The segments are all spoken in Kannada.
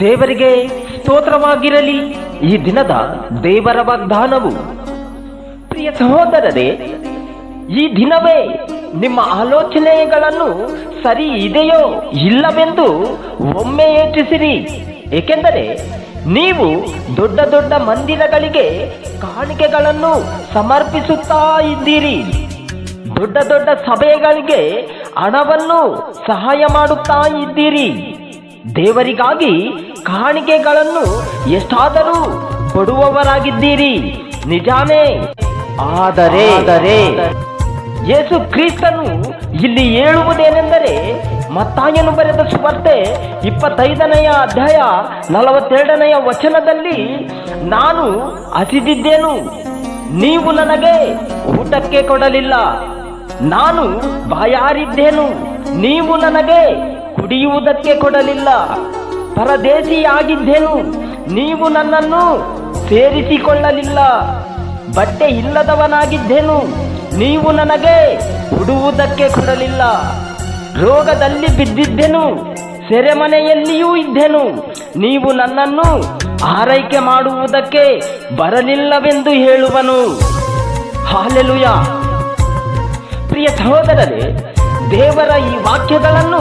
ದೇವರಿಗೆ ಸ್ತೋತ್ರವಾಗಿರಲಿ. ಈ ದಿನದ ದೇವರ ವಾಗ್ದಾನವು. ಪ್ರಿಯ ಸಹೋದರರೇ, ಈ ದಿನವೇ ನಿಮ್ಮ ಆಲೋಚನೆಗಳನ್ನು ಸರಿ ಇದೆಯೋ ಇಲ್ಲವೆಂದು ಒಮ್ಮೆ ಯೋಚಿಸಿರಿ. ಏಕೆಂದರೆ ನೀವು ದೊಡ್ಡ ದೊಡ್ಡ ಮಂದಿರಗಳಿಗೆ ಕಾಣಿಕೆಗಳನ್ನು ಸಮರ್ಪಿಸುತ್ತಾ ಇದ್ದೀರಿ. ದೊಡ್ಡ ದೊಡ್ಡ ಸಭೆಗಳಿಗೆ ಹಣವನ್ನು ಸಹಾಯ ಮಾಡುತ್ತಾ ಇದ್ದೀರಿ. ದೇವರಿಗಾಗಿ ಕಾಣಿಕೆಗಳನ್ನು ಎಷ್ಟಾದರೂ ಕೊಡುವವರಾಗಿದ್ದೀರಿ. ನಿಜಾನೇ? ಆದರೆ ಯೇಸು ಕ್ರಿಸ್ತನು ಇಲ್ಲಿ ಹೇಳುವುದೇನೆಂದರೆ ಮತ್ತಾಯನು ಬರೆದ ಸುವಾರ್ತೆ ಇಪ್ಪತ್ತೈದನೆಯ ಅಧ್ಯಾಯ ನಲವತ್ತೆರಡನೆಯ ವಚನದಲ್ಲಿ ನಾನು ಹಸಿದಿದ್ದೇನು ನೀವು ನನಗೆ ಊಟಕ್ಕೆ ಕೊಡಲಿಲ್ಲ. ನಾನು ಬಾಯಾರಿದ್ದೇನು? ನೀವು ನನಗೆ ಕುಡಿಯುವುದಕ್ಕೆ ಕೊಡಲಿಲ್ಲ. ಪರದೇಶಿಯಾಗಿದ್ದೇನು ನೀವು ನನ್ನನ್ನು ಸೇರಿಸಿಕೊಳ್ಳಲಿಲ್ಲ. ಬಟ್ಟೆ ಇಲ್ಲದವನಾಗಿದ್ದೇನು? ನೀವು ನನಗೆ ಉಡುವುದಕ್ಕೆ ಕೊಡಲಿಲ್ಲ. ರೋಗದಲ್ಲಿ ಬಿದ್ದಿದ್ದೆನು? ಸೆರೆಮನೆಯಲ್ಲಿಯೂ ಇದ್ದೆನು? ನೀವು ನನ್ನನ್ನು ಆರೈಕೆ ಮಾಡುವುದಕ್ಕೆ ಬರಲಿಲ್ಲವೆಂದು ಹೇಳುವನು. ಹಾಲೆಲುಯ. ಪ್ರಿಯ ಸಹೋದರರೇ, ದೇವರ ಈ ವಾಕ್ಯಗಳನ್ನು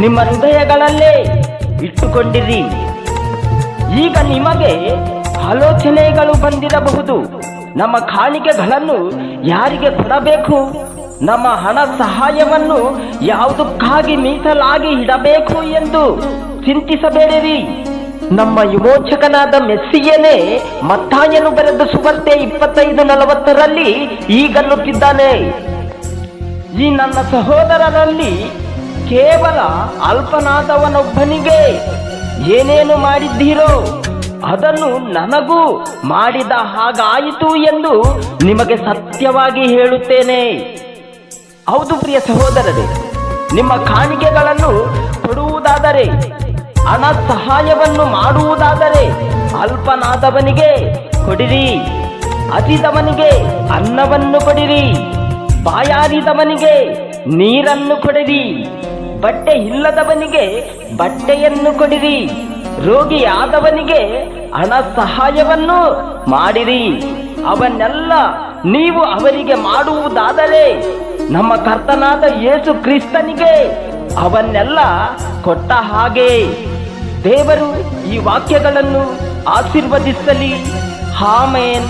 ನಿಮ್ಮ ಹೃದಯಗಳಲ್ಲೇ ಇಟ್ಟುಕೊಂಡಿರಿ. ಈಗ ನಿಮಗೆ ಆಲೋಚನೆಗಳು ಬಂದಿರಬಹುದು. ನಮ್ಮ ಕಾಣಿಕೆಗಳನ್ನು ಯಾರಿಗೆ ಕೊಡಬೇಕು? ನಮ್ಮ ಹಣ ಸಹಾಯವನ್ನು ಯಾವುದಕ್ಕಾಗಿ ಮೀಸಲಾಗಿ ಇಡಬೇಕು ಎಂದು ಚಿಂತಿಸಬೇಡಿರಿ. ನಮ್ಮ ವಿಮೋಚಕನಾದ ಮೆಸ್ಸಿಯನೇ ಮತ್ತಾಯನು ಬರೆದ ಸುವರ್ತೆ ಇಪ್ಪತ್ತೈದು ನಲವತ್ತರಲ್ಲಿ ಈಗನ್ನುತ್ತಿದ್ದಾನೆ ಈ ನನ್ನ ಸಹೋದರರಲ್ಲಿ ಕೇವಲ ಅಲ್ಪನಾದವನೊಬ್ಬನಿಗೆ ಏನೇನು ಮಾಡಿದ್ದೀರೋ ಅದನ್ನು ನನಗೂ ಮಾಡಿದ ಹಾಗಾಯಿತು ಎಂದು ನಿಮಗೆ ಸತ್ಯವಾಗಿ ಹೇಳುತ್ತೇನೆ. ಹೌದು ಪ್ರಿಯ ಸಹೋದರರೇ, ನಿಮ್ಮ ಕಾಣಿಕೆಗಳನ್ನು ಕೊಡುವುದಾದರೆ ಹಣ ಸಹಾಯವನ್ನು ಮಾಡುವುದಾದರೆ ಅಲ್ಪನಾದವನಿಗೆ ಕೊಡಿರಿ ಅತಿದವನಿಗೆ ಅನ್ನವನ್ನು ಕೊಡಿರಿ. ಬಾಯಾರಿದವನಿಗೆ ನೀರನ್ನು ಕೊಡಿರಿ ಬಟ್ಟೆ ಇಲ್ಲದವನಿಗೆ ಬಟ್ಟೆಯನ್ನು ಕೊಡಿರಿ, ರೋಗಿಯಾದವನಿಗೆ ಹಣ ಸಹಾಯವನ್ನು ಮಾಡಿರಿ. ಅವನ್ನೆಲ್ಲ ನೀವು ಅವರಿಗೆ ಮಾಡುವುದಾದರೆ ನಮ್ಮ ಕರ್ತನಾದ ಯೇಸು ಕ್ರಿಸ್ತನಿಗೆ ಅವನ್ನೆಲ್ಲ ಕೊಟ್ಟ ಹಾಗೆ. ದೇವರು ಈ ವಾಕ್ಯಗಳನ್ನು ಆಶೀರ್ವದಿಸಲಿ. ಹಾಮೇನ್